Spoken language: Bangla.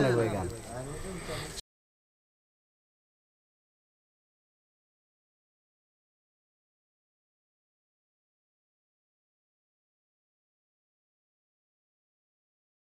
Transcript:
না এর